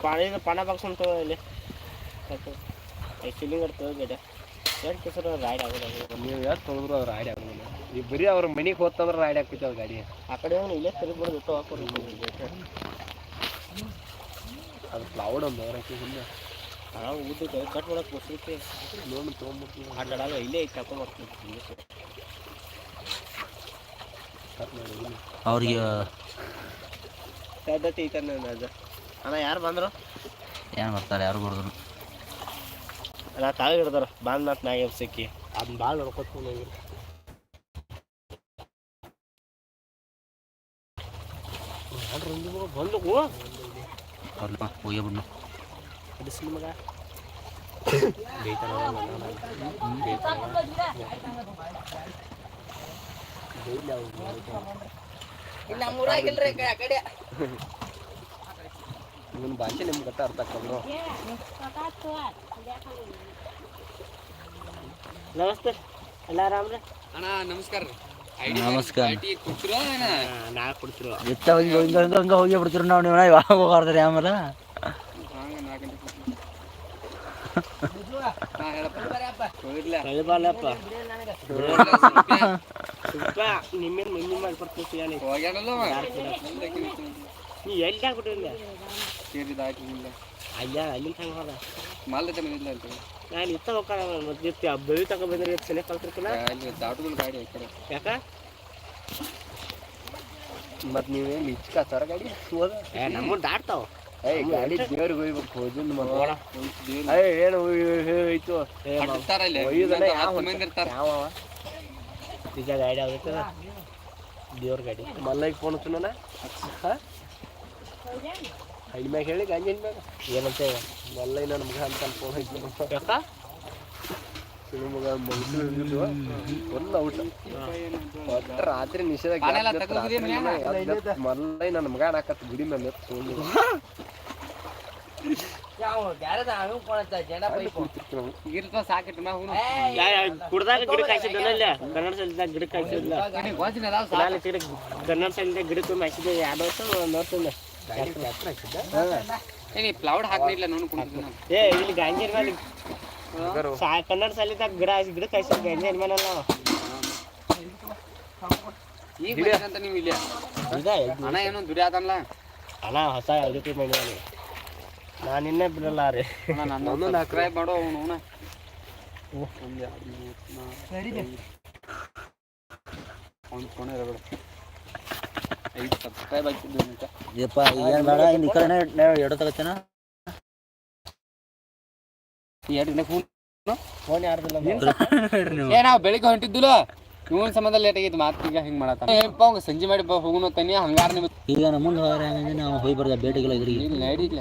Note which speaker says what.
Speaker 1: पाणी पाना बघसून तो ಇಲ್ಲಿ ಫೀಲಿಂಗ್ ಇರ್ತದೆ ಗಡೆ ಎರಡು ಕೆಸರು ರೈಡ್ ಆಗೋದು
Speaker 2: ನೀವು ಎಷ್ಟು ತೊಳೆದ್ರು ಅವ್ರು ರಾಡಿ ಆಗೋದಿಲ್ಲ ಈ ಬರೀ ಅವ್ರ ಮನೆಗೆ ಹೋತಂದ್ರೆ ರಾಡಿ ಆಗ್ತೈತೆ ಅವ್ರ ಗಾಡಿ
Speaker 1: ಆ ಕಡೆ ಅವ್ನು ಇಲ್ಲೇ ತಿರುಗ್ಬಿಡ್ದು ಇಟ್ಟು ಹಾಕೋದು
Speaker 2: ಅದು ಕ್ಲೌಡ್ ಒಂದು ಅವ್ರ ಹಿಂದೆ
Speaker 1: ನಾವು ಊಟಕ್ಕೆ ಕಟ್ ಮಾಡಕ್ಕೆ ಮುಸ್ಲಿಕ್ಕೆ
Speaker 2: ನೋಡಿ ತೊಗೊಂಬಿಟ್ಟು
Speaker 1: ಆಟಾಡಲ್ಲ ಇಲ್ಲೇ ಐತೆ ಹಾಕೊಂಡ್ ಬರ್ತೀನಿ
Speaker 2: ಕಟ್ ಮಾಡಿ ಇಲ್ಲಿ.
Speaker 3: ಅವ್ರಿಗೆ
Speaker 1: ಪದ್ಧತಿ ಐತೆ ಅದು ಅಣ್ಣ ಯಾರು ಬಂದ್ರು?
Speaker 3: ಏನು ಬರ್ತಾರೆ ಯಾರು ಬರ್ದ್ರು
Speaker 1: ಅಲ್ಲ ತಾಳಿ ಹಿಡ್ದಾರ? ಬಂದ್ ಮತ್ತೆ ಮ್ಯಾಗ ಸಿಕ್ಕಿ.
Speaker 2: ಅದನ್ನ ಭಾಳ ನೋಡ್ಕೊತ
Speaker 1: ಬಂದು
Speaker 3: ಹೋಗಿ ಬಿಡ್ನು.
Speaker 1: ಬಿಡಿಸ್ಲಿ ಮಗ.
Speaker 2: ಇವನ್ ಭಾಷೆ ನಿಮ್ಗೆ ಗೊತ್ತ ಅರ್ಥ ಆಗ್ತದ್ರು
Speaker 1: ನಮಸ್ತೆ. ಎಲ್ಲ ಆರಾಮ್ರಿ?
Speaker 4: ಅಣ್ಣ ನಮಸ್ಕಾರ
Speaker 3: ನಮಸ್ಕಾರ.
Speaker 4: ಕೊಡ್ತಿರೋ
Speaker 1: ನಾ ಕೊಡ್ತಿರು.
Speaker 3: ಎತ್ತ ಹೋಗಿ ಹಿಂಗೆ ಹಿಂಗೆ ಹಿಂಗೆ ಹೋಗಿ ಬಿಡ್ತೀರಿ ನಾವು ನೀವು ಯಾವಾಗ ಹೋಗಾರ್ದ್ರಿ ಆಮೇಲೆ.
Speaker 1: ನಿಮ್ಮೇಲೆ ಮಣ್ಣಿ ಮಾಡಿ ನೀ ನೀ ಎಲ್ಲಿ ಆಗ್ಬಿಟ್ಟಿಲ್ಲ ಅಲ್ಲ ಅಲ್ಲಿಂದ ಹಂಗೆ ಹೋದ? ನಾನು ಇತ್ತ ಹೋಗ್ತಾರ ಮತ್ತೆ ಬೆಳಿ ತಗೊ ಬಂದ್ರೆ ಸೆಲೆ ಕಲ್ತಿರ್ಕಿಲ್ಲ
Speaker 4: ಗಾಡಿ ಆ
Speaker 1: ಯಾಕ?
Speaker 2: ಮತ್ತು ನೀವೇನು ಇಚ್ಕ ಸರ ಗಾಡಿ? ಹೋದ
Speaker 1: ಏ ದಾಟ್ತಾವ.
Speaker 2: ಗಾಡಿ ದೇವ್ರಿಗೆ ಹೋಗ್ಬೇಕು ಹೋದಿಂದ ಏಯ್ ಏನು ಹೋಯ್ತು.
Speaker 1: ಏ
Speaker 4: ಇಲ್ಲಿ.
Speaker 2: ಯಾವ?
Speaker 1: ನಿಜ ಗಾಡಿ ಆಗೈತದ ದೇವ್ರ ಗಾಡಿ.
Speaker 2: ಮಲ್ಲೈಗೆ ಫೋನ್ ಹಚ್ಚುನ ಹಳ್ಳಿ ಮ್ಯಾಗ ಹೇಳಿ ಗಂಜಿನ ಮ್ಯಾಗ.
Speaker 1: ಏನಂತ
Speaker 2: ಮಲ್ಲೈ ನನ್ನ ಮಗ ಅಂತ ಫೋನ್ ಹಚ್ಚಿ ಸುಳ್ಳು ಮಗ ಮುಗಿದು ಫುಲ್ ಔಟ್ ಒಟ್ಟ ರಾತ್ರಿ ನಿಷೇಧ ಮಲ್ಲೈ ನನ್ನ ಮಗ ಆಕತ್ತ ಗುಡಿ ಮೇಲೆ
Speaker 1: ಕುಡ್ದಾಗ ಕನ್ನಡ ಸಲಿದಾಗ ಗಿಡ ಕಾಯ್ಸಿಲ್ಲ ನಾನು ತಿರ್ಗಿ ಕನ್ನಡ ಸಲಿದಾಗ ಗಿಡಕ್ಕೆ ಹಾಕಿದ್ದೆ ಎರಡು ವರ್ಷ
Speaker 4: ಏನಿ ಪ್ಲೌಡ್ ಹಾಕಿಲ್ಲ
Speaker 1: ಏ ಇಲ್ಲಿ ಗಾಂಜಿ ಮೇಲೆ ಸಾ ಕನ್ನಡ ಸಲಿದಾಗ ಗಿಡ ಗಿಡ ಕಾಯ್ಸಿದ್ ಗಾಂಜಿನ ಮೇಲೆ ನಾವು.
Speaker 4: ಈಗ ಅಂತ ನೀವು ಇಲ್ಲಿ ಅಣ್ಣ ಏನೋ ದುಡಿಯಾದಲ್ಲ
Speaker 1: ಅಣ್ಣ ಹೊಸ ಅದಕ್ಕೆ ನಾನು ಇನ್ನೇ ಬಿಡಲ್ಲ ರೀ.
Speaker 4: ಮಾಡೋ ಅವನು ಅವನ. ಒಂದು ಎರಡು ಮೂರು ನಾಲ್ಕು ಅವ್ನು ಫೋನ್ ಇರಬೇಡ ಐದು ಸಬ್ಸ್ಕ್ರೈಬ್ ಆಗ್ತಿದ್ದು ಅಂತ
Speaker 3: ಯಪ್ಪ ಏನು ಬೇಡ ಇನ್ನು ಈ ಕಡೆ ಎಡೋ ತಗೋತೇನ?
Speaker 4: ಎರಡು ಗಂಟೆ ಫೋನ್
Speaker 1: ಫೋನ್ ಯಾರ್ದಿಲ್ಲ
Speaker 3: ನೀವು
Speaker 4: ಏ ನಾವು ಬೆಳಿಗ್ಗೆ ಹೊಂಟಿದ್ದಿಲ್ಲ. ಇವನ್ ಸಂಬಂಧ ಲೇಟ್ ಆಗೈತಿ ಮಾತಿಗೆ ಹಿಂಗ್ ಮಾಡತ್ತ ಏನಪ್ಪ ಅವ್ನು ಸಂಜೆ ಮಾಡಿ ಬಾ ಹೋಗುನು ತನಿ ಹಂಗಾರ ನಿಮ್
Speaker 3: ಈಗ ನಮ್ಮ ಮುಂದೆ ಹೋದ್ರೆ ಹಂಗಂದ್ರೆ ನಾವು ಹೋಗಿ ಬರ್ದ
Speaker 4: ಇಲ್ಲಿ ನಡಿ ಇಲ್ಲ